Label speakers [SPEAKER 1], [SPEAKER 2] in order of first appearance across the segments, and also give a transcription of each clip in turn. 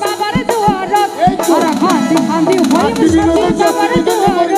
[SPEAKER 1] বাবার দুয়ার। খান্দি খান্দি হইম সতী বাবার দুয়ার।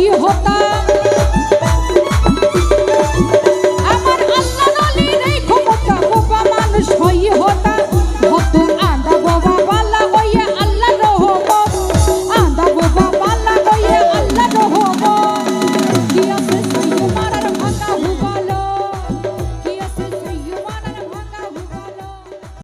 [SPEAKER 1] aí rodar.